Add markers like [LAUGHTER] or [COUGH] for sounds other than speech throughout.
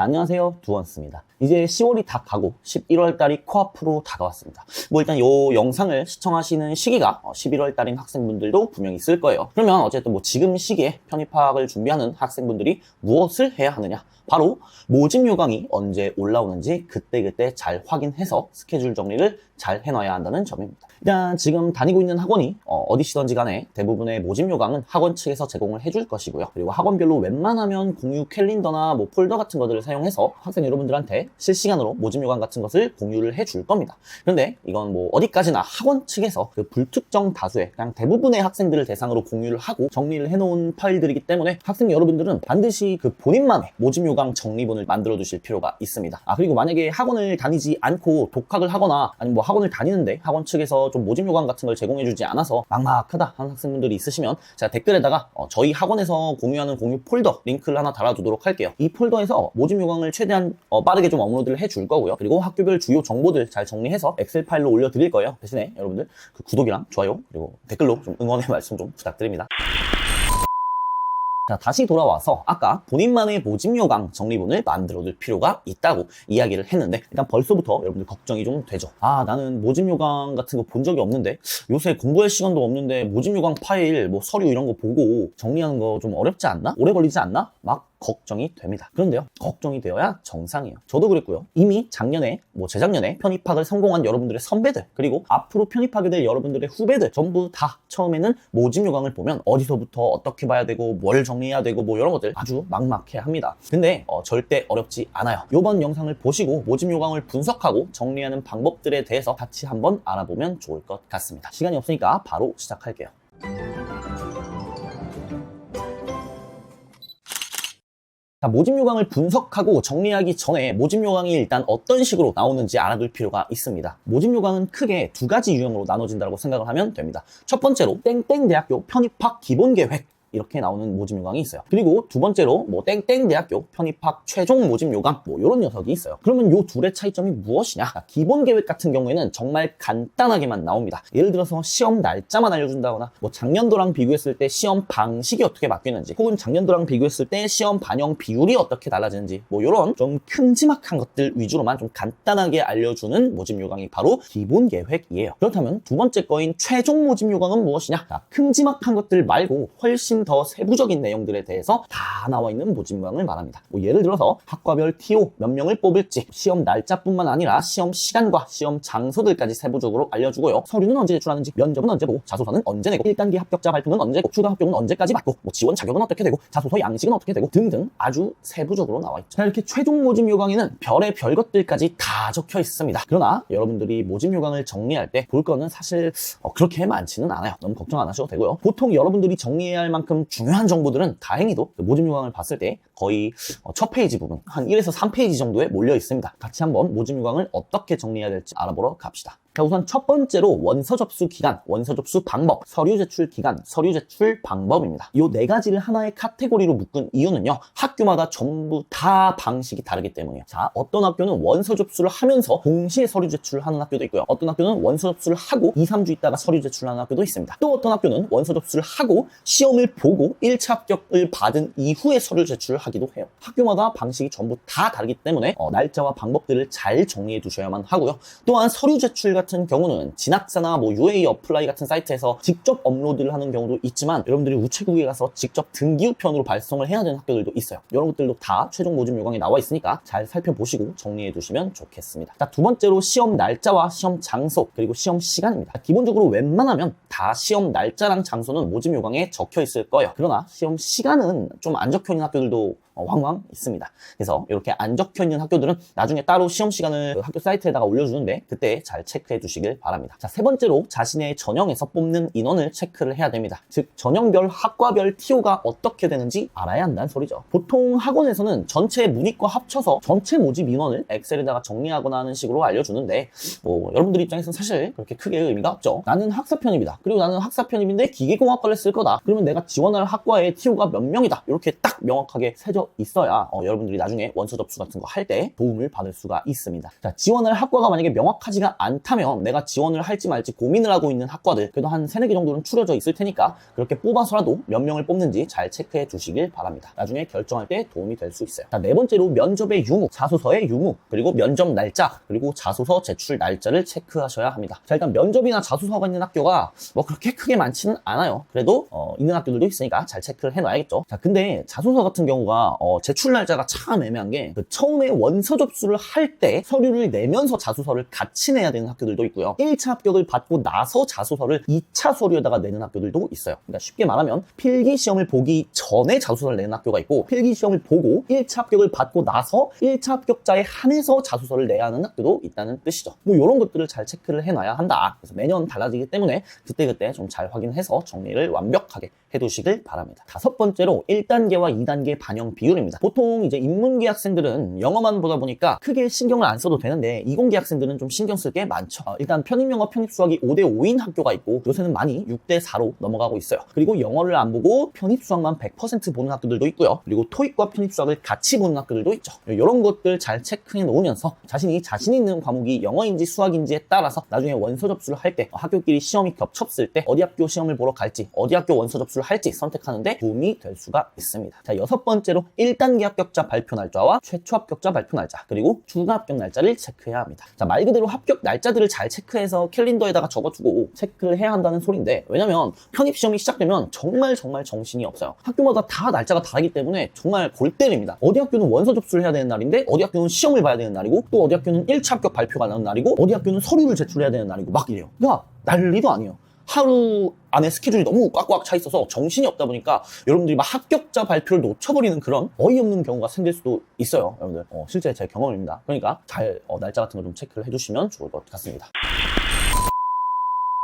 자, 안녕하세요. 두원스입니다. 이제 10월이 다 가고 11월 달이 코앞으로 다가왔습니다. 뭐 일단 이 영상을 시청하시는 시기가 11월 달인 학생분들도 분명히 있을 거예요. 그러면 어쨌든 뭐 지금 시기에 편입학을 준비하는 학생분들이 무엇을 해야 하느냐? 바로 모집 요강이 언제 올라오는지 그때그때 잘 확인해서 스케줄 정리를 잘 해놔야 한다는 점입니다. 일단 지금 다니고 있는 학원이 어, 디시던지 간에 대부분의 모집 요강은 학원 측에서 제공을 해줄 것이고요. 그리고 학원별로 웬만하면 공유 캘린더나 뭐 폴더 같은 것들을 사용해서 학생 여러분들한테 실시간으로 모집 요강 같은 것을 공유를 해줄 겁니다. 그런데 이건 뭐 어디까지나 학원 측에서 그 불특정 다수의 그냥 대부분의 학생들을 대상으로 공유를 하고 정리를 해놓은 파일들이기 때문에 학생 여러분들은 반드시 그 본인만의 모집 요강 정리본을 만들어 두실 필요가 있습니다. 아 그리고 만약에 학원을 다니지 않고 독학을 하거나 아니면 뭐 학원을 다니는데 학원 측에서 좀 모집 요강 같은 걸 제공해주지 않아서 막막하다 하는 학생분들이 있으시면 제가 댓글에다가 어, 저희 학원에서 공유하는 공유 폴더 링크를 하나 달아두도록 할게요. 이 폴더에서 모집 요강을 최대한 어, 빠르게 좀 업로드를 해줄 거고요. 그리고 학교별 주요 정보들 잘 정리해서 엑셀 파일로 올려드릴 거예요. 대신에 여러분들 그 구독이랑 좋아요 그리고 댓글로 좀 응원의 [LAUGHS] 말씀 좀 부탁드립니다. 자, 다시 돌아와서 아까 본인만의 모집 요강 정리본을 만들어둘 필요가 있다고 이야기를 했는데 일단 벌써부터 여러분들 걱정이 좀 되죠. 아, 나는 모집 요강 같은 거 본 적이 없는데 요새 공부할 시간도 없는데 모집 요강 파일, 뭐 서류 이런 거 보고 정리하는 거 좀 어렵지 않나? 오래 걸리지 않나? 막 걱정이 됩니다. 그런데요, 걱정이 되어야 정상이에요. 저도 그랬고요. 이미 작년에, 뭐 재작년에 편입학을 성공한 여러분들의 선배들, 그리고 앞으로 편입하게 될 여러분들의 후배들, 전부 다 처음에는 모집 요강을 보면 어디서부터 어떻게 봐야 되고, 뭘 정리해야 되고, 뭐 이런 것들 아주 막막해 합니다. 근데 어, 절대 어렵지 않아요. 이번 영상을 보시고 모집 요강을 분석하고 정리하는 방법들에 대해서 같이 한번 알아보면 좋을 것 같습니다. 시간이 없으니까 바로 시작할게요. 자, 모집 요강을 분석하고 정리하기 전에 모집 요강이 일단 어떤 식으로 나오는지 알아둘 필요가 있습니다. 모집 요강은 크게 두 가지 유형으로 나눠진다고 생각을 하면 됩니다. 첫 번째로 땡땡 대학교 편입학 기본 계획 이렇게 나오는 모집 요강이 있어요. 그리고 두 번째로 뭐 땡땡 대학교 편입학 최종 모집 요강 뭐 이런 녀석이 있어요. 그러면 요 둘의 차이점이 무엇이냐? 자, 기본 계획 같은 경우에는 정말 간단하게만 나옵니다. 예를 들어서 시험 날짜만 알려준다거나 뭐 작년도랑 비교했을 때 시험 방식이 어떻게 바뀌는지 혹은 작년도랑 비교했을 때 시험 반영 비율이 어떻게 달라지는지 뭐 이런 좀 큼지막한 것들 위주로만 좀 간단하게 알려주는 모집 요강이 바로 기본 계획이에요. 그렇다면 두 번째 거인 최종 모집 요강은 무엇이냐? 자, 큼지막한 것들 말고 훨씬 더 세부적인 내용들에 대해서 다 나와 있는 모집망을 말합니다. 뭐 예를 들어서 학과별 TO 몇 명을 뽑을지, 시험 날짜뿐만 아니라 시험 시간과 시험 장소들까지 세부적으로 알려주고요. 서류는 언제 제출하는지, 면접은 언제 보고, 자소서는 언제 내고, 1단계 합격자 발표는 언제고, 추가 합격은 언제까지 받고, 뭐 지원 자격은 어떻게 되고, 자소서 양식은 어떻게 되고 등등 아주 세부적으로 나와 있죠. 자, 이렇게 최종 모집 요강에는 별의 별 것들까지 다 적혀 있습니다. 그러나 여러분들이 모집 요강을 정리할 때 볼 거는 사실 어, 그렇게 많지는 않아요. 너무 걱정 안 하셔도 되고요. 보통 여러분들이 정리해야 할 만큼 중요한 정보들은 다행히도 그 모집 요강을 봤을 때 거의 어, 첫 페이지 부분 한 1에서 3페이지 정도에 몰려 있습니다. 같이 한번 모집 요강을 어떻게 정리해야 될지 알아보러 갑시다. 자, 우선 첫 번째로 원서 접수 기간, 원서 접수 방법, 서류 제출 기간, 서류 제출 방법입니다. 이 네 가지를 하나의 카테고리로 묶은 이유는요, 학교마다 전부 다 방식이 다르기 때문이에요. 자, 어떤 학교는 원서 접수를 하면서 동시에 서류 제출을 하는 학교도 있고요. 어떤 학교는 원서 접수를 하고 2, 3주 있다가 서류 제출을 하는 학교도 있습니다. 또 어떤 학교는 원서 접수를 하고 시험을 보고 1차 합격을 받은 이후에 서류 제출을 하기도 해요. 학교마다 방식이 전부 다 다르기 때문에 어, 날짜와 방법들을 잘 정리해 두셔야만 하고요. 또한 서류 제출 같은 경우는 진학사나 뭐 UA 어플라이 같은 사이트에서 직접 업로드를 하는 경우도 있지만 여러분들이 우체국에 가서 직접 등기 우편으로 발송을 해야 되는 학교들도 있어요. 이런 것들도 다 최종 모집 요강에 나와 있으니까 잘 살펴보시고 정리해 두시면 좋겠습니다. 자, 두 번째로 시험 날짜와 시험 장소 그리고 시험 시간입니다. 기본적으로 웬만하면 다 시험 날짜랑 장소는 모집 요강에 적혀 있을 거예요. 그러나 시험 시간은 좀 안 적혀 있는 학교들도 어, 왕왕 있습니다. 그래서 이렇게 안 적혀 있는 학교들은 나중에 따로 시험 시간을 그 학교 사이트에다가 올려주는데 그때 잘 체크해 주시길 바랍니다. 자, 세 번째로 자신의 전형에서 뽑는 인원을 체크를 해야 됩니다. 즉, 전형별 학과별 TO가 어떻게 되는지 알아야 한다는 소리죠. 보통 학원에서는 전체 문이과 합쳐서 전체 모집 인원을 엑셀에다가 정리하거나 하는 식으로 알려주는데 뭐 여러분들 입장에서는 사실 그렇게 크게 의미가 없죠. 나는 학사 편입이다. 그리고 나는 학사 편입인데 기계공학과를 쓸 거다. 그러면 내가 지원할 학과의 TO가 몇 명이다. 이렇게 딱 명확하게 세져 있어야 어, 여러분들이 나중에 원서 접수 같은 거 할 때 도움을 받을 수가 있습니다. 자, 지원할 학과가 만약에 명확하지가 않다면 내가 지원을 할지 말지 고민을 하고 있는 학과들 그래도 한 세네 개 정도는 추려져 있을 테니까 그렇게 뽑아서라도 몇 명을 뽑는지 잘 체크해 주시길 바랍니다. 나중에 결정할 때 도움이 될 수 있어요. 자, 네 번째로 면접의 유무, 자소서의 유무, 그리고 면접 날짜, 그리고 자소서 제출 날짜를 체크하셔야 합니다. 자, 일단 면접이나 자소서가 있는 학교가 뭐 그렇게 크게 많지는 않아요. 그래도 어, 있는 학교들도 있으니까 잘 체크를 해놔야겠죠. 자, 근데 자소서 같은 경우가 어, 제출 날짜가 참 애매한 게 그 처음에 원서 접수를 할 때 서류를 내면서 자소서를 같이 내야 되는 학교들도 있고요. 1차 합격을 받고 나서 자소서를 2차 서류에다가 내는 학교들도 있어요. 그러니까 쉽게 말하면 필기 시험을 보기 전에 자소서를 내는 학교가 있고 필기 시험을 보고 1차 합격을 받고 나서 1차 합격자에 한해서 자소서를 내야 하는 학교도 있다는 뜻이죠. 뭐 이런 것들을 잘 체크를 해놔야 한다. 그래서 매년 달라지기 때문에 그때그때 좀 잘 확인해서 정리를 완벽하게 해두시길 바랍니다. 다섯 번째로 1단계와 2단계 반영 비율입니다. 보통 이제 인문계 학생들은 영어만 보다 보니까 크게 신경을 안 써도 되는데 이공계 학생들은 좀 신경 쓸 게 많죠. 어, 일단 편입영어 편입수학이 5대 5인 학교가 있고 요새는 많이 6대 4로 넘어가고 있어요. 그리고 영어를 안 보고 편입수학만 100% 보는 학교들도 있고요. 그리고 토익과 편입수학을 같이 보는 학교들도 있죠. 이런 것들 잘 체크해 놓으면서 자신이 자신 있는 과목이 영어인지 수학인지에 따라서 나중에 원서 접수를 할 때 학교끼리 시험이 겹쳤을 때 어디 학교 시험을 보러 갈지 어디 학교 원서 접수를 할지 선택하는데 도움이 될 수가 있습니다. 자 여섯 번째로 1단계 합격자 발표 날짜와 최초 합격자 발표 날짜 그리고 중간 합격 날짜를 체크해야 합니다. 자 말 그대로 합격 날짜들을 잘 체크해서 캘린더에다가 적어두고 체크를 해야 한다는 소리인데 왜냐면 편입 시험이 시작되면 정말 정말 정신이 없어요. 학교마다 다 날짜가 다르기 때문에 정말 골 때립니다. 어디 학교는 원서 접수를 해야 되는 날인데 어디 학교는 시험을 봐야 되는 날이고 또 어디 학교는 1차 합격 발표가 나는 날이고 어디 학교는 서류를 제출해야 되는 날이고 막 이래요. 야 난리도 아니에요. 하루 안에 스케줄이 너무 꽉꽉 차 있어서 정신이 없다 보니까 여러분들이 막 합격자 발표를 놓쳐버리는 그런 어이없는 경우가 생길 수도 있어요. 여러분들 어, 실제 제 경험입니다. 그러니까 잘 어, 날짜 같은 거 좀 체크를 해주시면 좋을 것 같습니다.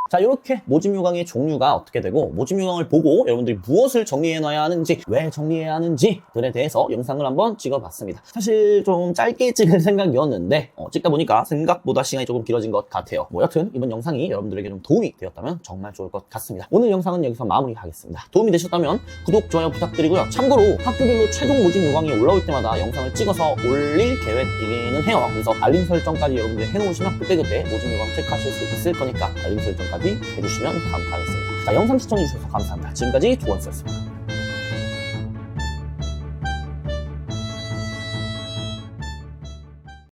자 이렇게 모집 요강의 종류가 어떻게 되고 모집 요강을 보고 여러분들이 무엇을 정리해 놔야 하는지 왜 정리해야 하는지 들에 대해서 영상을 한번 찍어봤습니다. 사실 좀 짧게 찍을 생각이었는데 어, 찍다 보니까 생각보다 시간이 조금 길어진 것 같아요. 뭐 여튼 이번 영상이 여러분들에게 좀 도움이 되었다면 정말 좋을 것 같습니다. 오늘 영상은 여기서 마무리하겠습니다. 도움이 되셨다면 구독 좋아요 부탁드리고요. 참고로 학교별로 최종 모집 요강이 올라올 때마다 영상을 찍어서 올릴 계획이기는 해요. 그래서 알림 설정까지 여러분들이 해놓으시면 그때그때 모집 요강 체크하실 수 있을 거니까 알림 설정까지 해주시면 감사하겠습니다. 자, 영상 시청해주셔서 감사합니다. 지금까지 조원수였습니다.